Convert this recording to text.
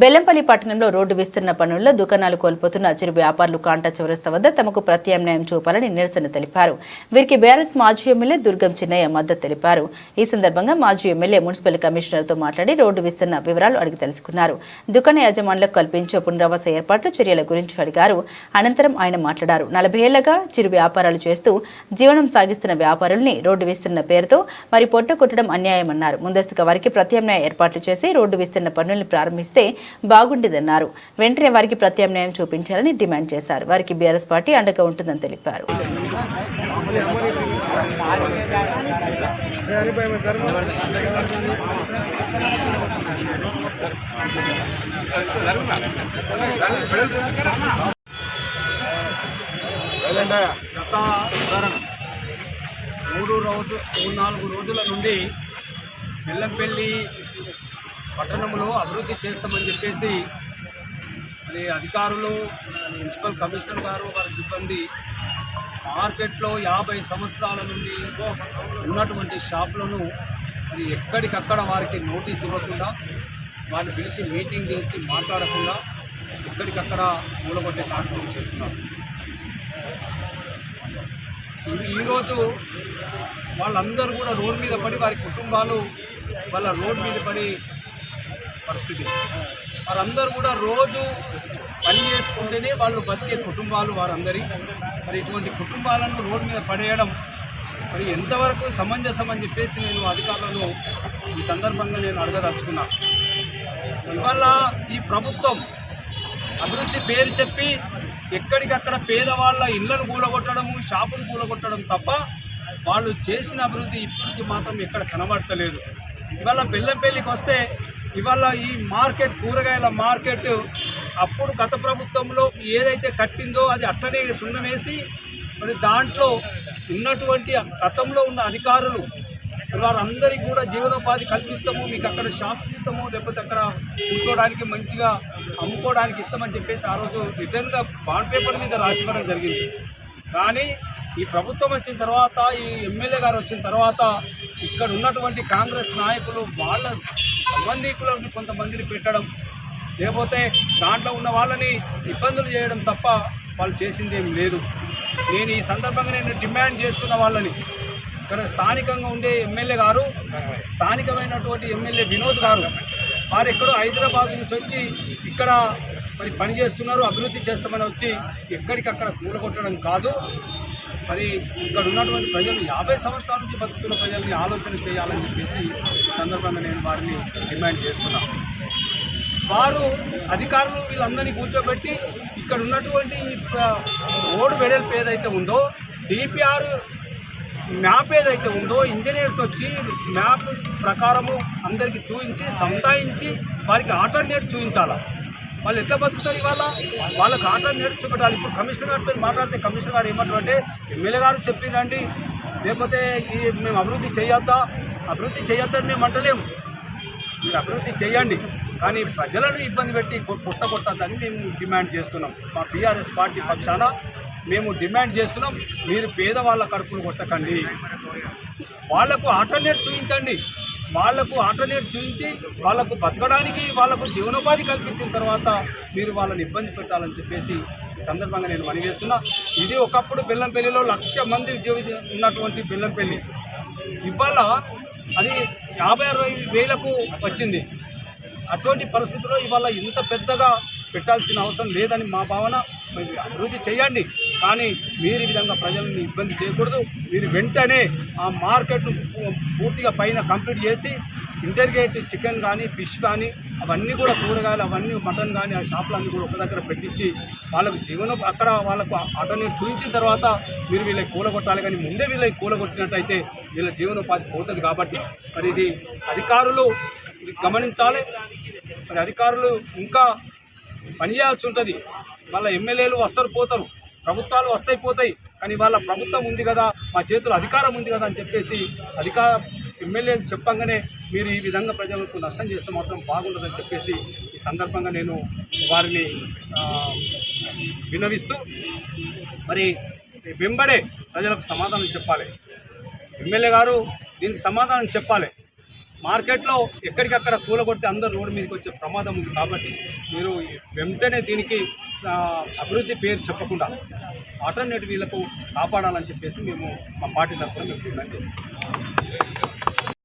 బెల్లంపల్లి పట్టణంలో రోడ్డు విస్తరణ పనుల్లో దుకాణాలు కోల్పోతున్న చిరు వ్యాపారులు కాంటా చౌరస్తా వద్ద తమకు ప్రత్యామ్నాయం చూపాలని నిరసన తెలిపారు. వీరికి బీఆర్ఎస్ మాజీ ఎమ్మెల్యే దుర్గం చిన్నయ్య మద్దతు తెలిపారు. ఈ సందర్భంగా మాజీ ఎమ్మెల్యే మున్సిపల్ కమిషనర్తో మాట్లాడి రోడ్డు విస్తరణ వివరాలు అడిగి తెలుసుకున్నారు. దుకాణ యజమానులకు కల్పించే పునరావాస ఏర్పాట్ల చర్యల గురించి అడిగారు. అనంతరం ఆయన మాట్లాడారు. నలభై ఏళ్ళగా చిరు వ్యాపారాలు చేస్తూ జీవనం సాగిస్తున్న వ్యాపారుల్ని రోడ్డు విస్తరణ పేరుతో మరి పొట్ట కొట్టడం అన్యాయమన్నారు. ముందస్తుగా వారికి ప్రత్యామ్నాయ ఏర్పాట్లు చేసి రోడ్డు విస్తరణ పనుల్ని ప్రారంభిస్తే బాగుండేదన్నారు. వెంటనే వారికి ప్రత్యామ్నాయం చూపించాలని డిమాండ్ చేశారు. వారికి బీఆర్ఎస్ పార్టీ అండగా ఉంటుందని తెలిపారు. గత ఉదాహరణ. మూడు రోజు మూడు నాలుగు రోజుల నుండి బెల్లంపల్లి పట్టణంలో అభివృద్ధి చేస్తామని చెప్పేసి మరి అధికారులు మున్సిపల్ కమిషనర్ గారు వారి సిబ్బంది మార్కెట్లో యాభై సంవత్సరాల నుండి ఉన్నటువంటి షాపులను మరి ఎక్కడికక్కడ వారికి నోటీస్ ఇవ్వకుండా వారిని పిలిచి మీటింగ్ చేసి మాట్లాడకుండా ఎక్కడికక్కడ మూలగొట్టే కార్యక్రమం చేస్తున్నారు. ఈరోజు వాళ్ళందరూ కూడా రోడ్డు మీద పడి వారి కుటుంబాలు వాళ్ళ రోడ్డు మీద పడి పరిస్థితి. వారందరూ కూడా రోజు పని చేసుకుంటేనే వాళ్ళు బతికే కుటుంబాలు వారందరి. మరి ఇటువంటి కుటుంబాలను రోడ్డు మీద పడేయడం మరి ఎంతవరకు సమంజసం అని చెప్పేసి నేను అధికారులను ఈ సందర్భంగా నేను అడగదలుచుకున్నా. ఇవాళ ఈ ప్రభుత్వం అభివృద్ధి పేరు చెప్పి ఎక్కడికక్కడ పేదవాళ్ళ ఇళ్ళను కూలగొట్టడము షాపులు కూలగొట్టడం తప్ప వాళ్ళు చేసిన అభివృద్ధి ఇప్పటికి మాత్రం ఎక్కడ కనబడతలేదు. ఇవాళ బెల్లంపల్లికి వస్తే ఇవాళ ఈ మార్కెట్ కూరగాయల మార్కెట్ అప్పుడు గత ప్రభుత్వంలో ఏదైతే కట్టిందో అది అట్టనే సున్నమేసి మరి దాంట్లో ఉన్నటువంటి గతంలో ఉన్న అధికారులు వారందరికీ కూడా జీవనోపాధి కల్పిస్తాము మీకు అక్కడ షాప్స్ ఇస్తాము లేకపోతే అక్కడ కూర్చోడానికి మంచిగా అమ్ముకోవడానికి ఇస్తామని చెప్పేసి ఆ రోజు రిటర్న్గా బాండ్ పేపర్ మీద రాసివ్వడం జరిగింది. కానీ ఈ ప్రభుత్వం వచ్చిన తర్వాత ఈ ఎమ్మెల్యే గారు వచ్చిన తర్వాత ఇక్కడ ఉన్నటువంటి కాంగ్రెస్ నాయకులు వాళ్ళ సంబంధికులను కొంతమందిని పెట్టడం లేకపోతే దాంట్లో ఉన్న వాళ్ళని ఇబ్బందులు చేయడం తప్ప వాళ్ళు చేసింది ఏమి లేదు. నేను ఈ సందర్భంగా నేను డిమాండ్ చేస్తున్న వాళ్ళని ఇక్కడ స్థానికంగా ఉండే ఎమ్మెల్యే గారు స్థానికమైనటువంటి ఎమ్మెల్యే వినోద్ గారు వారు ఎక్కడో హైదరాబాద్ నుంచి వచ్చి ఇక్కడ మరి పని చేస్తున్నారు అభివృద్ధి చేస్తామని వచ్చి ఎక్కడికక్కడ కూలగొట్టడం కాదు. మరి ఇక్కడ ఉన్నటువంటి ప్రజలు యాభై సంవత్సరాల నుంచి బతుకుతున్న ప్రజల్ని ఆలోచన చేయాలని చెప్పేసి ఈ సందర్భంగా నేను వారిని డిమాండ్ చేస్తున్నాను వారు అధికారులు వీళ్ళందరినీ కూర్చోబెట్టి ఇక్కడ ఉన్నటువంటి ఓడు రోడ్డు వెడల్పు ఏదైతే ఉందో డిపిఆర్ మ్యాప్ ఏదైతే ఉందో ఇంజనీర్స్ వచ్చి మ్యాప్ ప్రకారము అందరికీ చూపించి సంతాయించి వారికి ఆల్టర్నేట్ చూపించాలా వాళ్ళు ఎట్లా బతుకుతారు ఇవాళ? వాళ్ళకు ఆటలు చూపెట్టాలి. ఇప్పుడు కమిషనర్ గారితో మాట్లాడితే కమిషనర్ గారు ఏమంటారు అంటే ఎమ్మెల్యే గారు చెప్పిందండి లేకపోతే ఈ మేము అభివృద్ధి చేయొద్దా? అభివృద్ధి చేయొద్దని మేము అంటలేము. మీరు అభివృద్ధి చేయండి. కానీ ప్రజలను ఇబ్బంది పెట్టి కొ- కొట్టగొట్టద్దని మేము డిమాండ్ చేస్తున్నాం. మా టీఆర్ఎస్ పార్టీ పక్షాన మేము డిమాండ్ చేస్తున్నాం. మీరు పేదవాళ్ళ కడుపులు కొట్టకండి. వాళ్ళకు నేర్చు చూపించండి వాళ్ళకు ఆల్టర్నేట్ చూపించి వాళ్ళకు బతకడానికి వాళ్ళకు జీవనోపాధి కల్పించిన తర్వాత మీరు వాళ్ళని ఇబ్బంది పెట్టాలని చెప్పేసి సందర్భంగా నేను మనవి చేస్తున్నా. ఇది ఒకప్పుడు బెల్లంపల్లిలో లక్ష మంది జీవి ఉన్నటువంటి బెల్లంపల్లి. ఇవాళ అది యాభై అరవై వేలకు వచ్చింది. అటువంటి పరిస్థితుల్లో ఇవాళ ఇంత పెద్దగా పెట్టాల్సిన అవసరం లేదని మా భావన. అభివృద్ధి చేయండి. కానీ మీరు ఈ విధంగా ప్రజల్ని ఇబ్బంది చేయకూడదు. మీరు వెంటనే ఆ మార్కెట్ను పూర్తిగా పైన కంప్లీట్ చేసి ఇంటర్గేట్ చికెన్ కానీ ఫిష్ కానీ అవన్నీ కూడా కూరగాయలు అవన్నీ మటన్ కానీ ఆ షాపులన్నీ కూడా ఒక దగ్గర పెట్టించి వాళ్ళకు జీవనం అక్కడ వాళ్ళకు అటన్ని చూపించిన తర్వాత మీరు వీళ్ళకి కూలగొట్టాలి కానీ ముందే వీళ్ళకి కూలగొట్టినట్టయితే వీళ్ళ జీవనోపాధి పోతుంది కాబట్టి మరి ఇది అధికారులు ఇది గమనించాలి. మరి అధికారులు ఇంకా పనిచేయాల్సి ఉంటుంది. వాళ్ళ ఎమ్మెల్యేలు వస్తారు పోతారు. ప్రభుత్వాలు వస్తాయి పోతాయి. కానీ వాళ్ళ ప్రభుత్వం ఉంది కదా మా చేతులు అధికారం ఉంది కదా అని చెప్పేసి అధికార ఎమ్మెల్యేలు చెప్పంగానే మీరు ఈ విధంగా ప్రజలకు నష్టం చేస్తే మాత్రం బాగుండదని చెప్పేసి ఈ సందర్భంగా నేను వారిని వినవిస్తూ మరి వెంబడే ప్రజలకు సమాధానం చెప్పాలి. ఎమ్మెల్యే గారు దీనికి సమాధానం చెప్పాలి. మార్కెట్లో ఎక్కడికక్కడ కూలగొడితే అందరు రోడ్డు మీదకి వచ్చే ప్రమాదం ఉంది కాబట్టి మీరు వెంటనే దీనికి అభివృద్ధి పేరు చెప్పకుండా ఆల్టర్నేటివ్ వీళ్ళకు కాపాడాలని చెప్పేసి మేము మా పార్టీ తరఫున మేము డిమాండ్ చేస్తాం